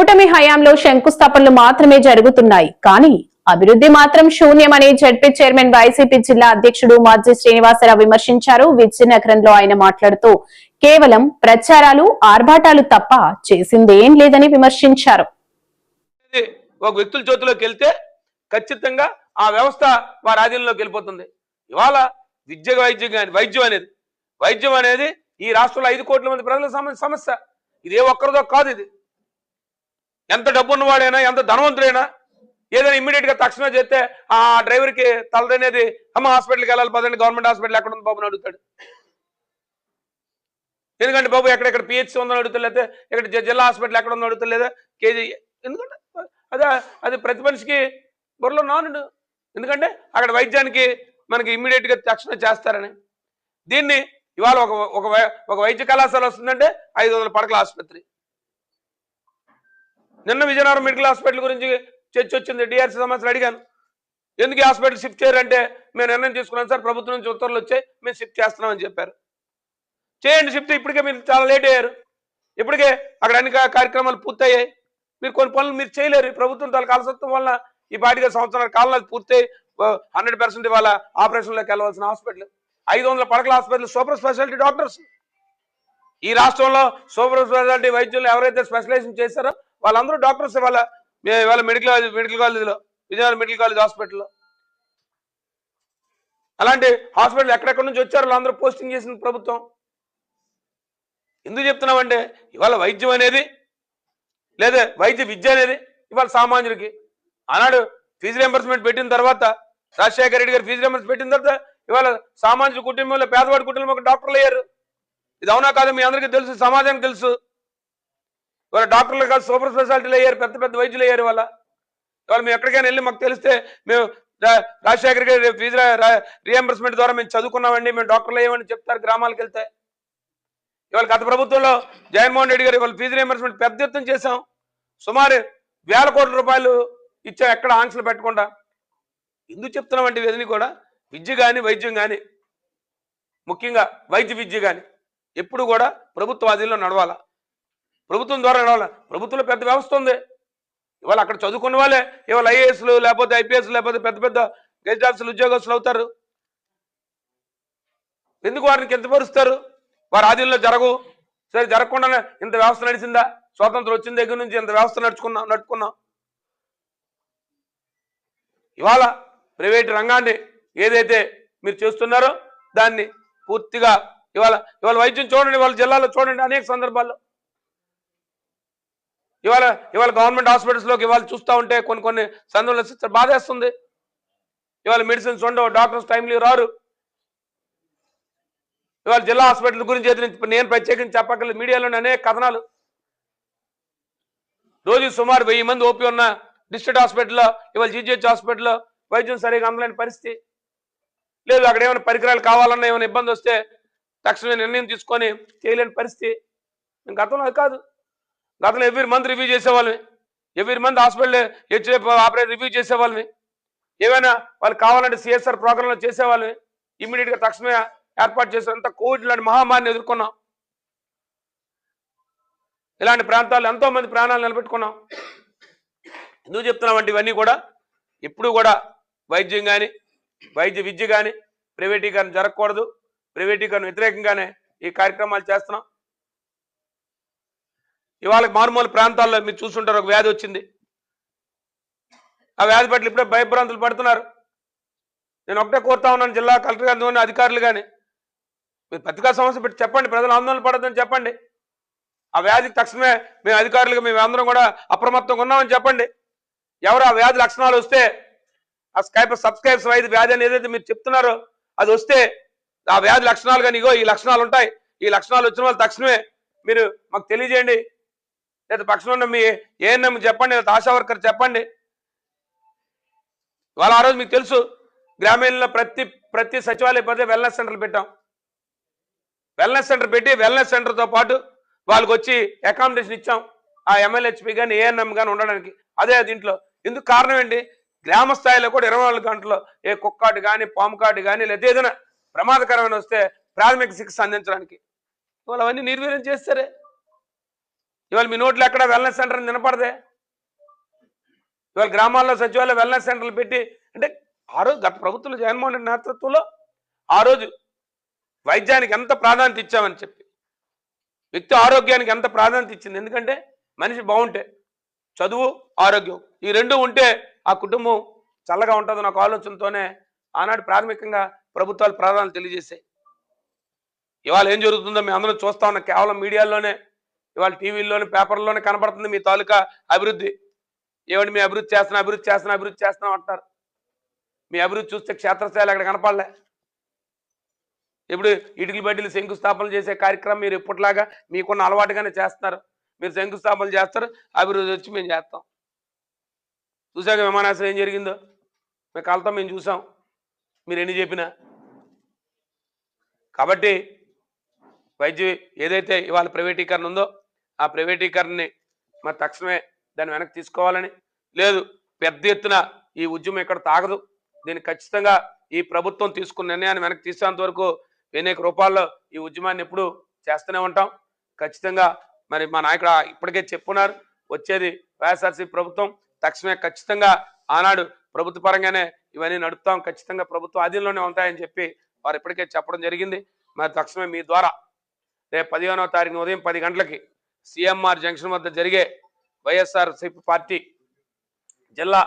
కూటమి హయాంలో శంకుస్థాపనలు మాత్రమే జరుగుతున్నాయి. కానీ అభివృద్ధి మాత్రం శూన్యమని జడ్పీ చైర్మన్ వైసీపీ జిల్లా అధ్యక్షుడు మాజీ శ్రీనివాసరావు విమర్శించారు. విజయనగరంలో ఆయన మాట్లాడుతూ కేవలం ప్రచారాలు ఆర్భాటాలు తప్ప చేసిందేం లేదని విమర్శించారు. ఒక వ్యక్తుల చేతిలోకి వెళ్తే ఖచ్చితంగా ఆ వ్యవస్థ వారి ఆధీనంలోకి వెళ్ళిపోతుంది. ఇవాళ విద్య వైద్యం కానీ వైద్యం అనేది వైద్యం అనేది ఈ రాష్ట్రంలో ఐదు కోట్ల మంది ప్రజల సమస్య. ఇది ఏ ఒక్కరిదో కాదు ఇది. ఎంత డబ్బు ఉన్నవాడైనా ఎంత ధనవంతుడైనా ఏదైనా ఇమ్మీడియట్గా తక్షణం చేస్తే ఆ డ్రైవర్కి తలదనేది అమ్మ హాస్పిటల్కి వెళ్ళాలి పదండి గవర్నమెంట్ హాస్పిటల్ ఎక్కడ ఉంది బాబుని అడుగుతాడు. ఎందుకంటే బాబు ఎక్కడెక్కడ పిహెచ్సి ఉందని అడుగుతలేదే ఇక్కడ జిల్లా హాస్పిటల్ ఎక్కడ ఉందో అడుగుతలేదా కేజీ ఎందుకంటే అదే అది ప్రతి మనిషికి బుర్రలో నానుడు. ఎందుకంటే అక్కడ వైద్యానికి మనకి ఇమ్మీడియట్గా తక్షణం చేస్తారని. దీన్ని ఇవాళ ఒక ఒక ఒక వైద్య కళాశాల వస్తుందంటే ఐదు వందల పడకల ఆసుపత్రి. నిన్న విజయనగరం మెడికల్ హాస్పిటల్ గురించి చర్చ వచ్చింది. డిఆర్సీ సమస్యలు అడిగాను. ఎందుకు ఈ హాస్పిటల్ షిఫ్ట్ చేయరంటే మేము నిర్ణయం తీసుకున్నాం సార్ ప్రభుత్వం నుంచి ఉత్తర్వులు వచ్చాయి మేము షిఫ్ట్ చేస్తున్నామని చెప్పారు. చేయండి షిఫ్ట్ ఇప్పటికే మీరు చాలా లేట్ అయ్యారు. ఇప్పటికే అక్కడ అన్ని కార్యక్రమాలు పూర్తయ్యాయి. మీరు కొన్ని పనులు మీరు చేయలేరు. ఈ ప్రభుత్వం తాలూకు అలసత్వం వల్ల ఈ పాటిగా సంవత్సరాల కాలంలో అది పూర్తయి హండ్రెడ్ పర్సెంట్ ఇవాళ ఆపరేషన్లోకి వెళ్ళవలసిన హాస్పిటల్. ఐదు వందల పడకల హాస్పిటల్ సూపర్ స్పెషాలిటీ డాక్టర్స్. ఈ రాష్ట్రంలో సూపర్ స్పెషాలిటీ వైద్యులు ఎవరైతే స్పెషలైజేషన్ చేశారో వాళ్ళందరూ డాక్టర్స్ ఇవాళ ఇవాళ మెడికల్ కాలేజ్ మెడికల్ కాలేజీలో విజయనగరం మెడికల్ కాలేజ్ హాస్పిటల్లో అలాంటి హాస్పిటల్ ఎక్కడెక్కడి నుంచి వచ్చారు వాళ్ళందరూ పోస్టింగ్ చేసిన ప్రభుత్వం. ఎందుకు చెప్తున్నామంటే ఇవాళ వైద్యం అనేది లేదా వైద్య విద్య అనేది ఇవాళ సామాన్యుడికి. ఆనాడు ఫీజు రియంబర్స్మెంట్ పెట్టిన తర్వాత రాజశేఖర రెడ్డి గారు ఫీజు రియంబర్స్ పెట్టిన తర్వాత ఇవాళ సామాన్య కుటుంబంలో పేదవాడి కుటుంబంలో డాక్టర్లు అయ్యారు. ఇది అవునా కాదు మీ అందరికీ తెలుసు సమాజానికి తెలుసు. ఇవాళ డాక్టర్లు కాదు సూపర్ స్పెషాలిటీలు అయ్యారు పెద్ద పెద్ద వైద్యులు అయ్యారు ఇవాళ. ఇవాళ మేము ఎక్కడికైనా వెళ్ళి మాకు తెలిస్తే మేము రా- గారి ఫీజు రియంబర్స్మెంట్ ద్వారా మేము చదువుకున్నామండి మేము డాక్టర్లు అయ్యామని చెప్తారు గ్రామాలకు వెళ్తే. ఇవాళ గత ప్రభుత్వంలో జగన్మోహన్ రెడ్డి గారు ఇవాళ ఫీజు రియంబర్స్మెంట్ పెద్ద ఎత్తున చేశాం. సుమారు వేల కోట్ల రూపాయలు ఇచ్చాం ఎక్కడ ఆంక్షలు పెట్టకుండా. ఎందుకు చెప్తున్నామంటే ఇవన్నీ కూడా? విద్య కానీ వైద్యం కానీ ముఖ్యంగా వైద్య విద్య కానీ ఎప్పుడు కూడా ప్రభుత్వ ఆధీనంలో నడవాలా? ప్రభుత్వం ద్వారా నడవాలా ప్రభుత్వంలో పెద్ద వ్యవస్థ ఉంది. ఇవాళ అక్కడ చదువుకున్న వాళ్ళే ఇవాళ ఐఏఎస్లు లేకపోతే ఐపీఎస్ లేకపోతే పెద్ద పెద్ద గెస్ట్ ఆఫీసులు ఉద్యోగస్తులు అవుతారు. ఎందుకు వారిని కించపరుస్తారు? వారి ఆధీనంలో జరగవు. సరే జరగకుండానే ఇంత వ్యవస్థ నడిచిందా? స్వాతంత్రం వచ్చిన దగ్గర నుంచి ఇంత వ్యవస్థ నడుచుకున్నాం నడుపుకున్నాం. ఇవాళ ప్రైవేట్ రంగాన్ని ఏదైతే మీరు చేస్తున్నారో దాన్ని పూర్తిగా ఇవాళ ఇవాళ వైద్యం చూడండి వాళ్ళ జిల్లాలో చూడండి అనేక సందర్భాల్లో. ఇవాళ ఇవాళ గవర్నమెంట్ హాస్పిటల్స్లోకి ఇవాళ చూస్తూ ఉంటే కొన్ని కొన్ని సందర్భాలు బాధేస్తుంది. ఇవాళ మెడిసిన్స్ ఉండవు డాక్టర్స్ టైంలీ రారు. ఇవాళ జిల్లా హాస్పిటల్ గురించి నేను- ప్రత్యేకించి చెప్పక్కర్లేదు. మీడియాలోనే అనేక కథనాలు. రోజు సుమారు వెయ్యి మంది ఓపీ ఉన్న డిస్ట్రిక్ట్ హాస్పిటల్లో ఇవాళ జీజీహెచ్ హాస్పిటల్లో వైద్యం సరిగా అందలేని పరిస్థితి. లేదు అక్కడ ఏమైనా పరికరాలు కావాలన్నా ఏమైనా ఇబ్బంది వస్తే తక్షణమే నిర్ణయం తీసుకొని చేయలేని పరిస్థితి. ఇంకా గతంలో అది కాదు. గతంలో every month review చేసేవాళ్ళని every month hospital HA operate review చేసేవాళ్ళని ఏమైనా వాళ్ళు కావాలంటే సిఎస్ఆర్ ప్రోగ్రాంలో చేసేవాళ్ళని ఇమ్మీడియట్గా తక్షణమే ఏర్పాటు చేసినంత కోవిడ్ లాంటి మహమ్మారిని ఎదుర్కొన్నాం. ఇలాంటి ప్రాంతాల్లో ఎంతో మంది ప్రాణాలు నిలబెట్టుకున్నాం. ఎందుకు చెప్తున్నామంటే ఇవన్నీ కూడా ఎప్పుడు కూడా వైద్యం కానీ వైద్య విద్య కానీ ప్రైవేటీకరణ జరగకూడదు. ప్రైవేటీకరణ వ్యతిరేకంగానే ఈ కార్యక్రమాలు చేస్తున్నాం. ఇవాళ మారుమూల ప్రాంతాల్లో మీరు చూస్తుంటారు ఒక వ్యాధి వచ్చింది. ఆ వ్యాధి పట్ల ఇప్పుడే భయభ్రాంతులు పడుతున్నారు. నేను ఒకటే కోరుతా ఉన్నాను జిల్లా కలెక్టర్ గారిని అధికారులు కానీ. మీరు పత్రికా సమస్య పెట్టి చెప్పండి ప్రజలు ఆందోళన పడద్దని చెప్పండి. ఆ వ్యాధికి తక్షణమే మేము అధికారులుగా మేము అందరం కూడా అప్రమత్తంగా ఉన్నామని చెప్పండి. ఎవరు ఆ వ్యాధి లక్షణాలు వస్తే ఆ స్కైప్ సబ్స్క్రైబ్స్ వైద్య వ్యాధి అని ఏదైతే మీరు చెప్తున్నారో అది వస్తే ఆ వ్యాధి లక్షణాలు కానీ ఇగో ఈ లక్షణాలు ఉంటాయి. ఈ లక్షణాలు వచ్చిన వాళ్ళు తక్షణమే మీరు మాకు తెలియజేయండి. లేదా పక్షంలో ఉన్న మీ ఏఎన్ఎం చెప్పండి లేదా ఆశా వర్కర్ చెప్పండి. వాళ్ళ ఆ రోజు మీకు తెలుసు గ్రామీణంలో ప్రతి ప్రతి సచివాలయ పదే వెల్నెస్ సెంటర్లు పెట్టాం. వెల్నెస్ సెంటర్ పెట్టి వెల్నెస్ సెంటర్తో పాటు వాళ్ళకి వచ్చి అకామిడేషన్ ఇచ్చాం. ఆ ఎమ్మెల్యేహెచ్పి కానీ ఏఎన్ఎం కానీ ఉండడానికి. అదే దీంట్లో ఎందుకు కారణం ఏంటి? గ్రామ స్థాయిలో కూడా ఇరవై నాలుగు గంటల్లో ఏ కుక్కాటు కానీ పాము కాటు కానీ లేదా ఏదైనా ప్రమాదకరమైన వస్తే ప్రాథమిక చికిత్స అందించడానికి. వాళ్ళు అవన్నీ నిర్వీర్యం చేస్తారే? ఇవాళ మీ నోట్లో ఎక్కడ వెల్నెస్ సెంటర్ నినపడదే ఇవాళ గ్రామాల్లో సచివాలయ వెల్నెస్ సెంటర్లు పెట్టి అంటే ఆ రోజు గత ప్రభుత్వం జగన్మోహన్ రెడ్డి నేతృత్వంలో ఆ రోజు వైద్యానికి ఎంత ప్రాధాన్యత ఇచ్చామని చెప్పి వ్యక్తి ఆరోగ్యానికి ఎంత ప్రాధాన్యత ఇచ్చింది. ఎందుకంటే మనిషి బాగుంటే చదువు ఆరోగ్యం ఈ రెండు ఉంటే ఆ కుటుంబం చల్లగా ఉంటుందన్న ఒక ఆలోచనతోనే ఆనాడు ప్రాథమికంగా ప్రభుత్వాలు ప్రాధాన్యత తెలియజేశాయి. ఇవాళ ఏం జరుగుతుందో మేము అందరం చూస్తా ఉన్న. కేవలం మీడియాలోనే ఇవాళ టీవీల్లోని పేపర్లోనే కనబడుతుంది మీ తాలూకా అభివృద్ధి. ఏమండి మీ అభివృద్ధి చేస్తున్నా అభివృద్ధి చేస్తున్నా అభివృద్ధి చేస్తున్నాం అంటారు. మీ అభివృద్ధి చూస్తే క్షేత్రస్థాయిలో అక్కడ కనపడలే. ఇప్పుడు ఇటుకలు బడ్డీలు శంకుస్థాపన చేసే కార్యక్రమం మీరు ఎప్పటిలాగా మీకున్న అలవాటుగానే చేస్తున్నారు. మీరు శంకుస్థాపన చేస్తారు అభివృద్ధి వచ్చి మేము చేస్తాం. చూసాక విమానాశ్రయం ఏం జరిగిందో? మేము కలతో మేము చూసాం. మీరు ఎన్ని చెప్పినా? కాబట్టి వైద్య ఏదైతే ఇవాళ ప్రైవేటీకరణ ఉందో ఆ ప్రైవేటీకరణని మరి తక్షణమే దాన్ని వెనక్కి తీసుకోవాలని. లేదు పెద్ద ఎత్తున ఈ ఉద్యమం ఇక్కడ తాగదు. దీన్ని ఖచ్చితంగా ఈ ప్రభుత్వం తీసుకున్న నిర్ణయాన్ని వెనక్కి తీసేంత వరకు అనేక రూపాల్లో ఈ ఉద్యమాన్ని ఎప్పుడు చేస్తూనే ఉంటాం. ఖచ్చితంగా మరి మా నాయకుడు ఇప్పటికే చెప్పున్నారు వచ్చేది వైఎస్ఆర్సీ ప్రభుత్వం. తక్షణమే ఖచ్చితంగా ఆనాడు ప్రభుత్వ పరంగానే ఇవన్నీ నడుపుతాం. ఖచ్చితంగా ప్రభుత్వ ఆధీనంలోనే ఉంటాయని చెప్పి వారు ఇప్పటికే చెప్పడం జరిగింది. మరి తక్షణమే మీ ద్వారా రేపు పదిహేనో తారీఖు ఉదయం పది గంటలకి సిఎంఆర్ జంక్షన్ వద్ద జరిగే వైఎస్ఆర్ పార్టీ జిల్లా